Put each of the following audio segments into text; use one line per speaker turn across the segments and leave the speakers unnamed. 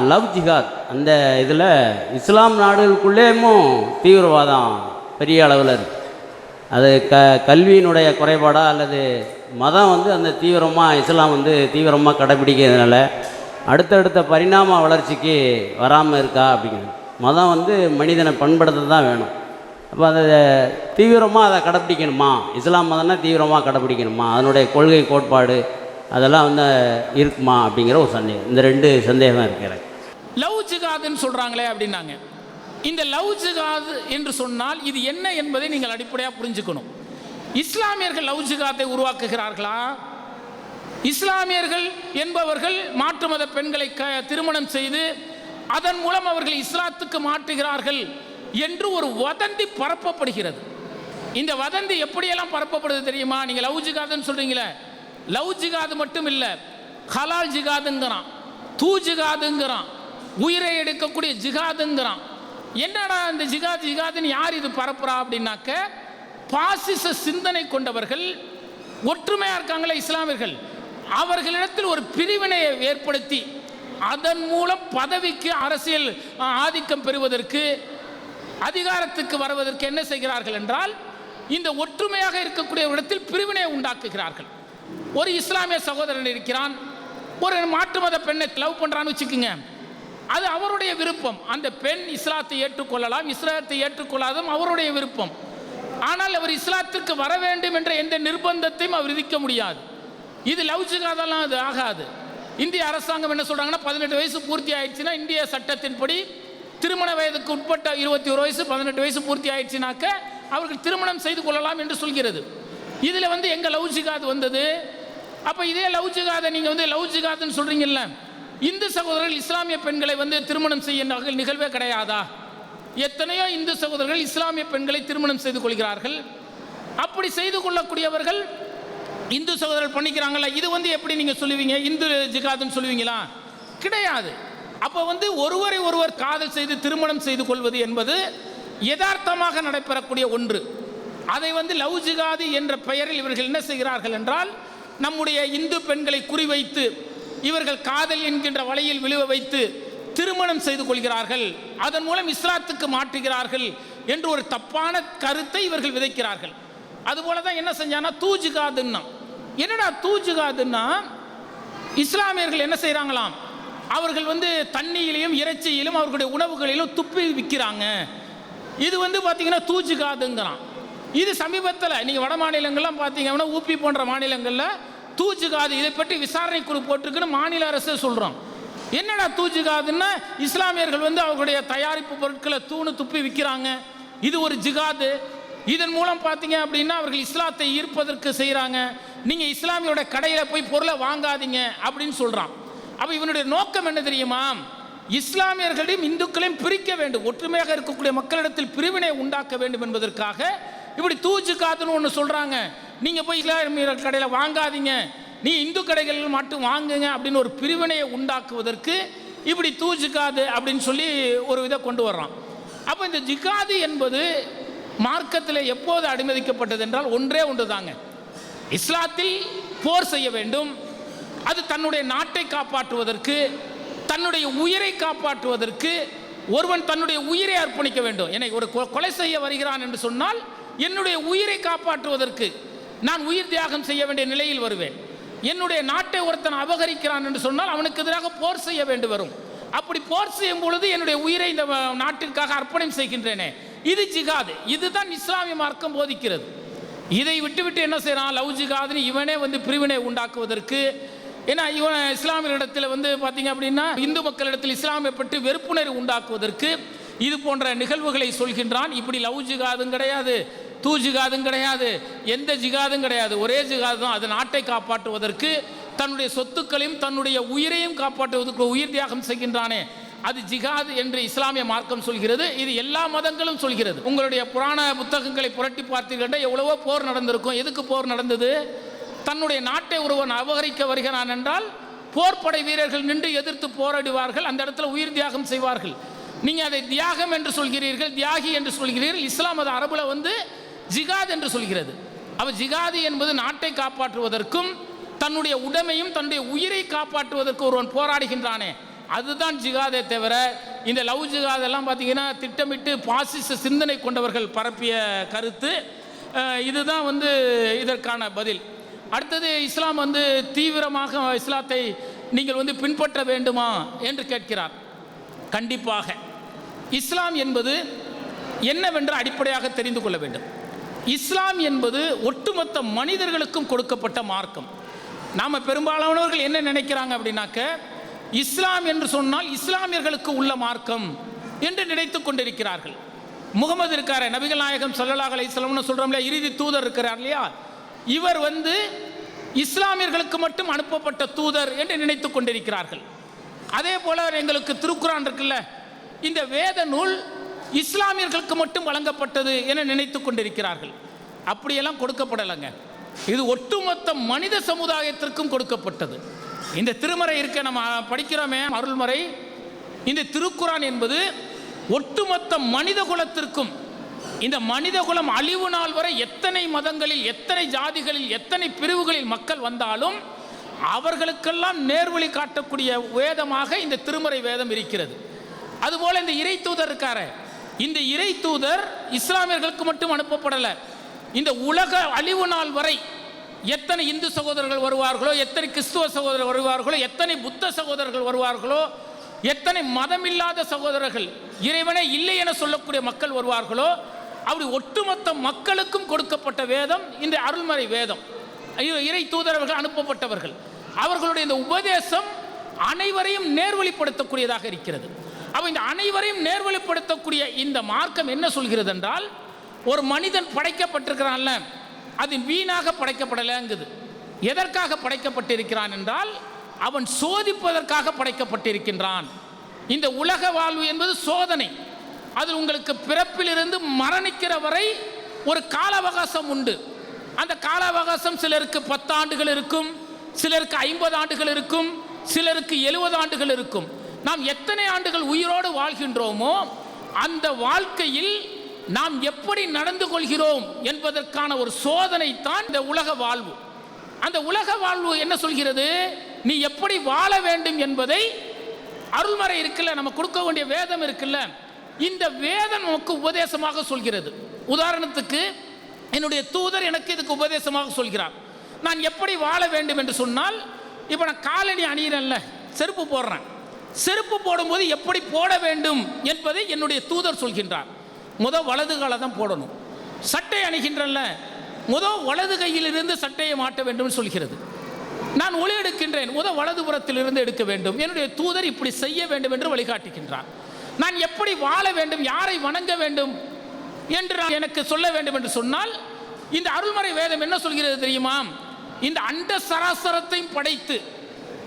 Love ஜிஹாத். அந்த இதில் இஸ்லாம் நாடுகளுக்குள்ளேயும் தீவிரவாதம் பெரிய அளவில் இருக்கு. அது க கல்வியினுடைய குறைபாடாக அல்லது மதம் வந்து அந்த தீவிரமாக இஸ்லாம் வந்து தீவிரமாக கடைபிடிக்கிறதுனால அடுத்தடுத்த பரிணாம வளர்ச்சிக்கு வராமல் இருக்கா அப்படிங்கிறது. மதம் வந்து மனிதனை பண்படுத்த தான் வேணும். அப்போ அதை தீவிரமாக அதை கடைப்பிடிக்கணுமா இஸ்லாம் மதம்னா தீவிரமாக கடைப்பிடிக்கணுமா அதனுடைய கொள்கை கோட்பாடு அதெல்லாம் வந்து இருக்குமா அப்படிங்கிற ஒரு சந்தேகம். இந்த ரெண்டு சந்தேகம் இருக்கிற
லவ் ஜிகாதுன்னு சொல்கிறாங்களே அப்படின்னாங்க. இந்த லவ் ஜிகாது என்று சொன்னால் இது என்ன என்பதை நீங்கள் அடிப்படையாக புரிஞ்சுக்கணும். இஸ்லாமியர்கள் லவ் ஜிகாத்தை உருவாக்குகிறார்களா? இஸ்லாமியர்கள் என்பவர்கள் மாற்று மத பெண்களை க திருமணம் செய்து அதன் மூலம் அவர்கள் இஸ்லாத்துக்கு மாற்றுகிறார்கள் என்று ஒரு வதந்தி பரப்பப்படுகிறது. இந்த வதந்தி எப்படியெல்லாம் பரப்பப்படுது தெரியுமா? நீங்கள் லவ் ஜிகாதுன்னு சொல்கிறீங்களே லவ் ஜிகாது மட்டும் இல்லை ஹலால் ஜிகாதுங்கிறான் தூ ஜிகாதுங்கிறான் உயிரை எடுக்கக்கூடிய ஜிகாதுங்கிறான். என்னடா இந்த ஜிகாது ஜிகாதுன்னு யார் இது பரப்புறா அப்படின்னாக்க பாசிச சிந்தனை கொண்டவர்கள் ஒற்றுமையாக இருக்காங்களே இஸ்லாமியர்கள். அவர்களிடத்தில் ஒரு பிரிவினையை ஏற்படுத்தி அதன் மூலம் பதவிக்கு அரசியல் ஆதிக்கம் பெறுவதற்கு அதிகாரத்துக்கு வருவதற்கு என்ன செய்கிறார்கள் என்றால் இந்த ஒற்றுமையாக இருக்கக்கூடிய இடத்தில் பிரிவினை உண்டாக்குகிறார்கள். ஒரு இஸ்லாமிய சகோதரன் இருக்கிறான் ஒரு மாற்று மத பெண்ணை லவ் பண்ணுறான்னு வச்சுக்கோங்க. அது அவருடைய விருப்பம். அந்த பெண் இஸ்லாத்தை ஏற்றுக்கொள்ளலாம் இஸ்லாத்தை ஏற்றுக்கொள்ளாதும் அவருடைய விருப்பம். ஆனால் அவர் இஸ்லாத்துக்கு வர வேண்டும் என்ற எந்த நிர்பந்தத்தையும் அவர் விதிக்க முடியாது. இது லவ் ஜிகாதெல்லாம் அது ஆகாது. இந்திய அரசாங்கம் என்ன சொல்கிறாங்கன்னா பதினெட்டு வயசு பூர்த்தி ஆயிடுச்சுன்னா இந்திய சட்டத்தின்படி திருமண வயதுக்கு உட்பட்ட இருபத்தி ஒரு வயசு பதினெட்டு வயசு பூர்த்தி ஆயிடுச்சுனாக்க அவர்கள் திருமணம் செய்து கொள்ளலாம் என்று சொல்கிறது. இதில் வந்து எங்கள் லவ் ஜிகாத் வந்தது? அப்போ இதே லவ் ஜிகாதை நீங்கள் வந்து லவ் ஜிகாத்னு சொல்கிறீங்கல்ல இந்து சகோதரர்கள் இஸ்லாமிய பெண்களை வந்து திருமணம் செய்ய வகையில் நிகழ்வே கிடையாதா? எத்தனையோ இந்து சகோதரர்கள் இஸ்லாமிய பெண்களை திருமணம் செய்து கொள்கிறார்கள். அப்படி செய்து கொள்ளக்கூடியவர்கள் இந்து சகோதரர் பண்ணிக்கிறாங்கல்ல இது வந்து எப்படி நீங்கள் சொல்லுவீங்க? இந்து ஜிகாதுன்னு சொல்லுவீங்களா? கிடையாது. அப்போ வந்து ஒருவரை ஒருவர் காதல் செய்து திருமணம் செய்து கொள்வது என்பது யதார்த்தமாக நடைபெறக்கூடிய ஒன்று. அதை வந்து லவ் ஜிகாதி என்ற பெயரில் இவர்கள் என்ன செய்கிறார்கள் என்றால் நம்முடைய இந்து பெண்களை குறிவைத்து இவர்கள் காதல் என்கின்ற வலையில் விழுவ வைத்து திருமணம் செய்து கொள்கிறார்கள். அதன் மூலம் இஸ்லாத்துக்கு மாற்றுகிறார்கள் என்று ஒரு தப்பான கருத்தை இவர்கள் விதைக்கிறார்கள். அதுபோல தான் என்ன செஞ்சானா தூஜுகாதுன்னா என்னடா தூஜுகாதுன்னா இஸ்லாமியர்கள் என்ன செய்கிறாங்களாம் அவர்கள் வந்து தண்ணியிலையும் இறைச்சியிலும் அவர்களுடைய உணவுகளிலும் துப்பி விற்கிறாங்க. இது வந்து பார்த்தீங்கன்னா தூஜுகாதுங்கிறான் இது சமீபத்தில் நீங்கள் வட மாநிலங்கள்லாம் பார்த்தீங்கன்னா ஊபி போன்ற மாநிலங்களில் தூஜுகாது இதை பற்றி விசாரணை குழு போட்டிருக்குன்னு மாநில அரசு சொல்கிறோம் என்னடா தூஜுகாதுன்னா இஸ்லாமியர்கள் வந்து அவர்களுடைய தயாரிப்பு பொருட்களை தூணு துப்பி விற்கிறாங்க இது ஒரு ஜிகாது. இதன் மூலம் பார்த்தீங்க அப்படின்னா அவர்கள் இஸ்லாத்தை ஈர்ப்பதற்கு செய்கிறாங்க நீங்கள் இஸ்லாமியோட கடையில் போய் பொருளை வாங்காதீங்க அப்படின்னு சொல்கிறான் அப்போ இவனுடைய நோக்கம் என்ன தெரியுமா? இஸ்லாமியர்களையும் இந்துக்களையும் பிரிக்க வேண்டும். ஒற்றுமையாக இருக்கக்கூடிய மக்களிடத்தில் பிரிவினை உண்டாக்க வேண்டும் என்பதற்காக இப்படி தூச்சு காத்துன்னு ஒன்று சொல்கிறாங்க நீங்கள் போய் இஸ்லாமிய கடையில் வாங்காதீங்க. நீ இந்து கடைகளில் மட்டும் வாங்குங்க அப்படின்னு ஒரு பிரிவினையை உண்டாக்குவதற்கு இப்படி தூஜிக்காது அப்படின்னு சொல்லி ஒரு இதை கொண்டு வர்றான். அப்போ இந்த ஜிகாது என்பது மார்க்கத்தில் எப்போது அனுமதிக்கப்பட்டது என்றால் ஒன்றே ஒன்று தாங்க. இஸ்லாத்தில் போர் செய்ய வேண்டும். அது தன்னுடைய நாட்டை காப்பாற்றுவதற்கு தன்னுடைய உயிரை காப்பாற்றுவதற்கு ஒருவன் தன்னுடைய உயிரை அர்ப்பணிக்க வேண்டும். என்னை ஒரு கொ- கொலை செய்ய வருகிறான் என்று சொன்னால் என்னுடைய உயிரை காப்பாற்றுவதற்கு நான் உயிர் தியாகம் செய்ய வேண்டிய நிலையில் வருவேன். என்னுடைய நாட்டை ஒருத்தன் அபகரிக்கிறான் என்று சொன்னால் அவனுக்கு எதிராக போர் செய்ய வேண்டி வரும். அப்படி போர் செய்யும் பொழுது என்னுடைய உயிரை இந்த நாட்டிற்காக அர்ப்பணம் செய்கின்றேனே. இது ஜிகாது இதுதான் இஸ்லாமிய மார்க்கம் போதிக்கிறது. இதை விட்டுவிட்டு என்ன செய்கிறான் லவ் ஜிகாதுன்னு இவனே வந்து பிரிவினை உண்டாக்குவதற்கு ஏன்னா இவன் இஸ்லாமியரிடத்தில் வந்து பார்த்தீங்க அப்படின்னா இந்து மக்களிடத்தில் இஸ்லாமிய பற்றி வெறுப்புணர்வு உண்டாக்குவதற்கு இது போன்ற நிகழ்வுகளை சொல்கின்றான். இப்படி லவ் ஜிகாதும் கிடையாது தூ ஜிகாதும் கிடையாது எந்த ஜிகாதும் கிடையாது. ஒரே ஜிகாது தான். அது நாட்டை காப்பாற்றுவதற்கு தன்னுடைய சொத்துக்களையும் தன்னுடைய உயிரையும் காப்பாற்றுவதற்கு உயிர் தியாகம் செய்கின்றானே. அது ஜிகாது என்று இஸ்லாமிய மார்க்கம் சொல்கிறது. இது எல்லா மதங்களும் சொல்கிறது. உங்களுடைய புராண புத்தகங்களை புரட்டி பார்த்தீர்கள் எவ்வளவோ போர் நடந்திருக்கும். எதுக்கு போர் நடந்தது? தன்னுடைய நாட்டை ஒருவன் அபகரிக்க வருகிறான் என்றால் போர்ப்படை வீரர்கள் நின்று எதிர்த்து போராடுவார்கள். அந்த இடத்துல உயிர் தியாகம் செய்வார்கள். நீங்கள் அதை தியாகம் என்று சொல்கிறீர்கள் தியாகி என்று சொல்கிறீர்கள் இஸ்லாம் அது அரபுல வந்து ஜிகாத் என்று சொல்கிறது. அவள் ஜிகாது என்பது நாட்டை காப்பாற்றுவதற்கும் தன்னுடைய உடமையும் தன்னுடைய உயிரை காப்பாற்றுவதற்கு ஒருவன் போராடுகின்றானே. அதுதான் ஜிகாதே தவிர இந்த லவ் ஜிகாத் எல்லாம் பார்த்தீங்கன்னா திட்டமிட்டு பாசிச சிந்தனை கொண்டவர்கள் பரப்பிய கருத்து. இதுதான் வந்து இதற்கான பதில். அடுத்தது இஸ்லாம் வந்து தீவிரமாக இஸ்லாத்தை நீங்கள் வந்து பின்பற்ற வேண்டுமா என்று கேட்கிறார். கண்டிப்பாக. இஸ்லாம் என்பது என்னவென்று அடிப்படையாக தெரிந்து கொள்ள வேண்டும். இஸ்லாம் என்பது ஒட்டுமொத்த மனிதர்களுக்கும் கொடுக்கப்பட்ட மார்க்கம். நாம் பெரும்பாலானவர்கள் என்ன நினைக்கிறாங்க அப்படின்னாக்க இஸ்லாம் என்று சொன்னால் இஸ்லாமியர்களுக்கு உள்ள மார்க்கம் என்று நினைத்து கொண்டிருக்கிறார்கள். முகமது இருக்கார நபிகள் நாயகம் சொல்லலாக இஸ்லாம்னு சொல்கிறோம்ல இறுதி தூதர் இருக்கிறார் இல்லையா? இவர் வந்து இஸ்லாமியர்களுக்கு மட்டும் அனுப்பப்பட்ட தூதர் என்று நினைத்து கொண்டிருக்கிறார்கள். அதே போல எங்களுக்கு திருக்குறான் இருக்குல்ல இந்த வேத நூல் இஸ்லாமியர்களுக்கு மட்டும் வழங்கப்பட்டது என நினைத்து கொண்டிருக்கிறார்கள். அப்படியெல்லாம் கொடுக்கப்படலைங்க. இது ஒட்டுமொத்த மனித சமுதாயத்திற்கும் கொடுக்கப்பட்டது. இந்த திருமறை இருக்க நம்ம படிக்கிறோமே அருள்மறை. இந்த திருக்குறான் என்பது ஒட்டுமொத்த மனித குலத்திற்கும் இந்த மனித குலம் அழிவு நாள் வரை எத்தனை மதங்களில் எத்தனை ஜாதிகளில் எத்தனை பிரிவுகளில் மக்கள் வந்தாலும் அவர்களுக்கெல்லாம் நேர்வழி காட்டக்கூடிய வேதமாக இந்த திருமறை வேதம் இருக்கிறது. அதுபோல இந்த இறை தூதர் இருக்காரு. இந்த இறை தூதர் இஸ்லாமியர்களுக்கு மட்டும் அனுப்பப்படலை. இந்த உலக அழிவு நாள் வரை எத்தனை இந்து சகோதரர்கள் வருவார்களோ எத்தனை கிறிஸ்துவ சகோதரர்கள் வருவார்களோ எத்தனை புத்த சகோதரர்கள் வருவார்களோ எத்தனை மதமில்லாத சகோதரர்கள் இறைவனே இல்லை என சொல்லக்கூடிய மக்கள் வருவார்களோ அப்படி ஒட்டுமொத்த மக்களுக்கும் கொடுக்கப்பட்ட வேதம் இந்த அருள்மறை வேதம். இறை தூதரவர்கள் அனுப்பப்பட்டவர்கள். அவர்களுடைய இந்த உபதேசம் அனைவரையும் நேர்வழிப்படுத்தக்கூடியதாக இருக்கிறது. அப்ப இந்த அனைவரையும் நேர்வழிப்படுத்தக்கூடிய இந்த மார்க்கம் என்ன சொல்கிறது என்றால் ஒரு மனிதன் படைக்கப்பட்டிருக்கிறான்ல அது வீணாக படைக்கப்படலைங்குது. எதற்காக படைக்கப்பட்டிருக்கிறான் என்றால் அவன் சோதிப்பதற்காக படைக்கப்பட்டிருக்கின்றான். இந்த உலக வாழ்வு என்பது சோதனை. அது உங்களுக்கு பிறப்பிலிருந்து மரணிக்கிற வரை ஒரு கால அவகாசம் உண்டு. அந்த கால அவகாசம் சிலருக்கு பத்து ஆண்டுகள் இருக்கும் சிலருக்கு ஐம்பது ஆண்டுகள் இருக்கும் சிலருக்கு எழுபது ஆண்டுகள் இருக்கும். நாம் எத்தனை ஆண்டுகள் உயிரோடு வாழ்கின்றோமோ அந்த வாழ்க்கையில் நாம் எப்படி நடந்து கொள்கிறோம் என்பதற்கான ஒரு சோதனை தான் இந்த உலக வாழ்வு. அந்த உலக வாழ்வு என்ன சொல்கிறது? நீ எப்படி வாழ வேண்டும் என்பதை அருள்மறை இருக்குல்ல நம்ம கொடுக்க வேண்டிய வேதம் இருக்குல்ல இந்த வேதம் நமக்கு உபதேசமாக சொல்கிறது. உதாரணத்துக்கு என்னுடைய தூதர் எனக்கு இதுக்கு உபதேசமாக சொல்கிறார். நான் எப்படி வாழ வேண்டும் என்று சொன்னால் இப்போ நான் காலணி அணியிறேன்ல செருப்பு போடுறேன். செருப்பு போடும்போது எப்படி போட வேண்டும் என்பதை என்னுடைய தூதர் சொல்கின்றார். முத வலது காலை தான் போடணும். சட்டை அணிகின்றல்ல. முத வலது கையிலிருந்து சட்டையை மாட்ட வேண்டும் சொல்கிறது. நான் ஒளி எடுக்கின்றேன். முத வலதுபுறத்திலிருந்து எடுக்க வேண்டும். என்னுடைய தூதர் இப்படி செய்ய வேண்டும் என்று வழிகாட்டுகின்றார். நான் எப்படி வாழ வேண்டும்? யாரை வணங்க வேண்டும்? என்று நான் எனக்கு சொல்ல வேண்டும் என்று சொன்னால் இந்த அருள்மறை வேதம் என்ன சொல்கிறது தெரியுமா? இந்த அண்ட சராசரத்தையும் படைத்து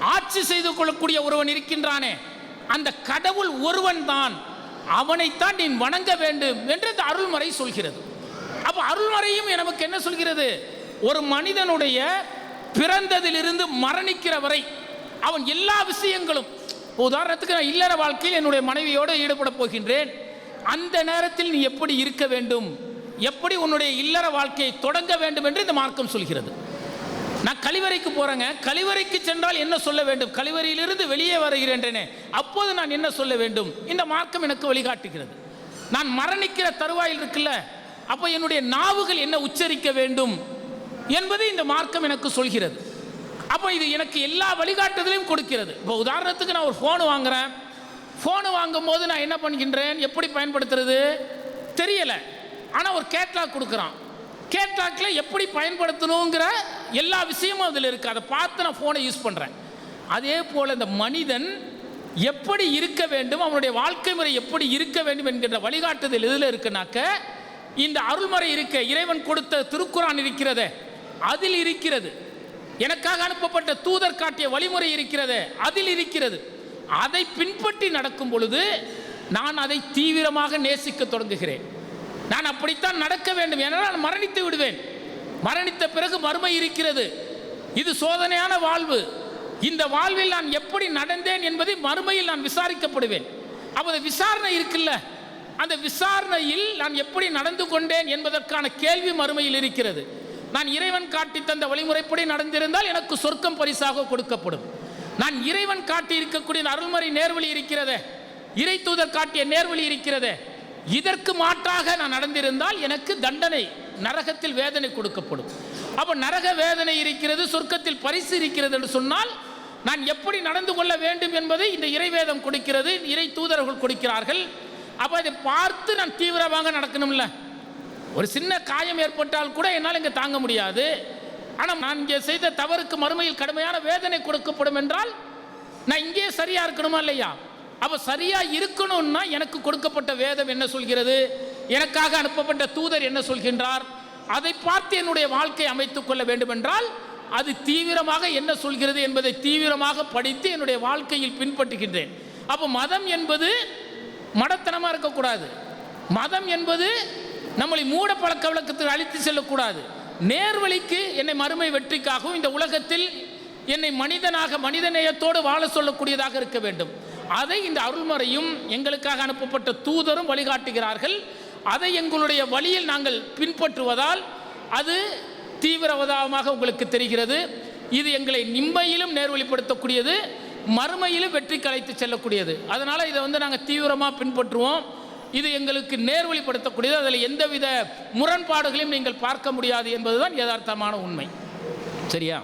ஆட்சி செய்து கொள்ளக்கூடிய ஒருவன் இருக்கின்றானே அந்த கடவுள் ஒருவன் தான் அவனைத்தான் நீ வணங்க வேண்டும் என்று இந்த அருள்மறை சொல்கிறது. அப்போ அருள்மறையும் நமக்கு என்ன சொல்கிறது? ஒரு மனிதனுடைய பிறந்ததிலிருந்து மரணிக்கிற வரை அவன் எல்லா விஷயங்களும் உதாரணத்துக்கு நான் இல்லற வாழ்க்கையில் என்னுடைய மனைவியோடு ஈடுபட போகின்றேன். அந்த நேரத்தில் நீ எப்படி இருக்க வேண்டும்? எப்படி உன்னுடைய இல்லற வாழ்க்கையை தொடங்க வேண்டும் என்று இந்த மார்க்கம் சொல்கிறது. நான் கழிவறைக்கு போறேங்க. கழிவறைக்கு சென்றால் என்ன சொல்ல வேண்டும்? கழிவறையிலிருந்து வெளியே வருகிறேன்றேனே. அப்போது நான் என்ன சொல்ல வேண்டும்? இந்த மார்க்கம் எனக்கு வழிகாட்டுகிறது. நான் மரணிக்கிற தருவாயில் இருக்குல்ல. அப்போ என்னுடைய நாவுகள் என்ன உச்சரிக்க வேண்டும்? என்பது இந்த மார்க்கம் எனக்கு சொல்கிறது. அப்போ இது எனக்கு எல்லா வழிகாட்டுதலையும் கொடுக்கிறது. இப்போ உதாரணத்துக்கு நான் ஒரு ஃபோனு வாங்குறேன். ஃபோனு வாங்கும்போது நான் என்ன பண்ணுகின்றேன்? எப்படி பயன்படுத்துறது? தெரியலை. ஆனால் ஒரு கேட்லாக் கொடுக்குறான். கேட்லாக்கில் எப்படி பயன்படுத்தணுங்கிற எல்லா விஷயமும் அதில் இருக்குது அதை பார்த்து நான் ஃபோனை யூஸ் பண்ணுறேன் அதே போல் இந்த மனிதன் எப்படி இருக்க வேண்டும் அவனுடைய வாழ்க்கை முறை எப்படி இருக்க வேண்டும் என்கின்ற வழிகாட்டுதல் எதில் இருக்குனாக்க இந்த அருள்முறை இருக்க இறைவன் கொடுத்த திருக்குறான் இருக்கிறதே அதில் இருக்கிறது. எனக்காக அனுப்பப்பட்ட தூதர் காட்டிய வழிமுறை இருக்கிறது அதில் இருக்கிறது. அதை பின்பற்றி நடக்கும் பொழுது நான் அதை தீவிரமாக நேசிக்க தொடங்குகிறேன். நான் அப்படித்தான் நடக்க வேண்டும். ஏனென்றால் நான் மரணித்து விடுவேன். மரணித்த பிறகு மறுமை இருக்கிறது. இது சோதனையான வாழ்வு. இந்த வாழ்வில் நான் எப்படி நடந்தேன் என்பதை மறுமையில் நான் விசாரிக்கப்படுவேன். அப்போது விசாரணை இருக்குல்ல. அந்த விசாரணையில் நான் எப்படி நடந்து கொண்டேன் என்பதற்கான கேள்வி மறுமையில் இருக்கிறது. நான் இறைவன் காட்டி தந்த வழிமுறைப்படி நடந்திருந்தால் எனக்கு சொர்க்கம் பரிசாக கொடுக்கப்படும். நான் இறைவன் காட்டி இருக்கக்கூடிய அருள்மறை நேர்வழி இருக்கிறதே. இறை தூதர் காட்டிய நேர்வழி இருக்கிறதே. இதற்கு மாற்றாக நான் நடந்திருந்தால் எனக்கு தண்டனை நரகத்தில் வேதனை கொடுக்கப்படும். அப்போ நரக வேதனை இருக்கிறது சொர்க்கத்தில் பரிசு இருக்கிறது என்று சொன்னால் நான் எப்படி நடந்து கொள்ள வேண்டும் என்பதை இந்த இறைவேதம் கொடுக்கிறது இறை தூதர்கள் கொடுக்கிறார்கள். அப்போ அதை பார்த்து நான் தீவிரமாக நடக்கணும்ல. ஒரு சின்ன காயம் ஏற்பட்டால் கூட என்னால் இங்கே தாங்க முடியாது. ஆனால் நான் இங்கே செய்த தவறுக்கு மறுமையில் கடுமையான வேதனை கொடுக்கப்படும் என்றால் நான் இங்கே சரியா இருக்கணுமா இல்லையா? அப்போ சரியாக இருக்கணும்னா எனக்கு கொடுக்கப்பட்ட வேதம் என்ன சொல்கிறது? எனக்காக அனுப்பப்பட்ட தூதர் என்ன சொல்கின்றார்? அதை பார்த்து என்னுடைய வாழ்க்கை அமைத்துக் கொள்ள வேண்டும் என்றால் அது தீவிரமாக என்ன சொல்கிறது என்பதை தீவிரமாக படித்து என்னுடைய வாழ்க்கையில் பின்பற்றுகின்றேன். அப்போ மதம் என்பது மடத்தனமாக இருக்கக்கூடாது. மதம் என்பது நம்மளை மூட பழக்க வழக்கத்தில் அழைத்து செல்லக்கூடாது. நேர்வழிக்கு என்னை மறுமை வெற்றிக்காகவும் இந்த உலகத்தில் என்னை மனிதனாக மனிதநேயத்தோடு வாழ சொல்லக்கூடியதாக இருக்க வேண்டும். அதை இந்த அருள்மறையும் எங்களுக்காக அனுப்பப்பட்ட தூதரும் வழிகாட்டுகிறார்கள். அதை எங்களுடைய வழியில் நாங்கள் பின்பற்றுவதால் அது தீவிரவாதமாக உங்களுக்கு தெரிகிறது. இது எங்களை நிம்மையிலும் நேர்வழிப்படுத்தக்கூடியது மறுமையிலும் வெற்றி கலைத்து செல்லக்கூடியது. அதனால் இதை வந்து நாங்கள் தீவிரமாக பின்பற்றுவோம். இது எங்களுக்கு நேர்வழிப்படுத்தக்கூடியது. அதில் எந்தவித முரண்பாடுகளையும் நீங்கள் பார்க்க முடியாது என்பதுதான் யதார்த்தமான உண்மை. சரியா?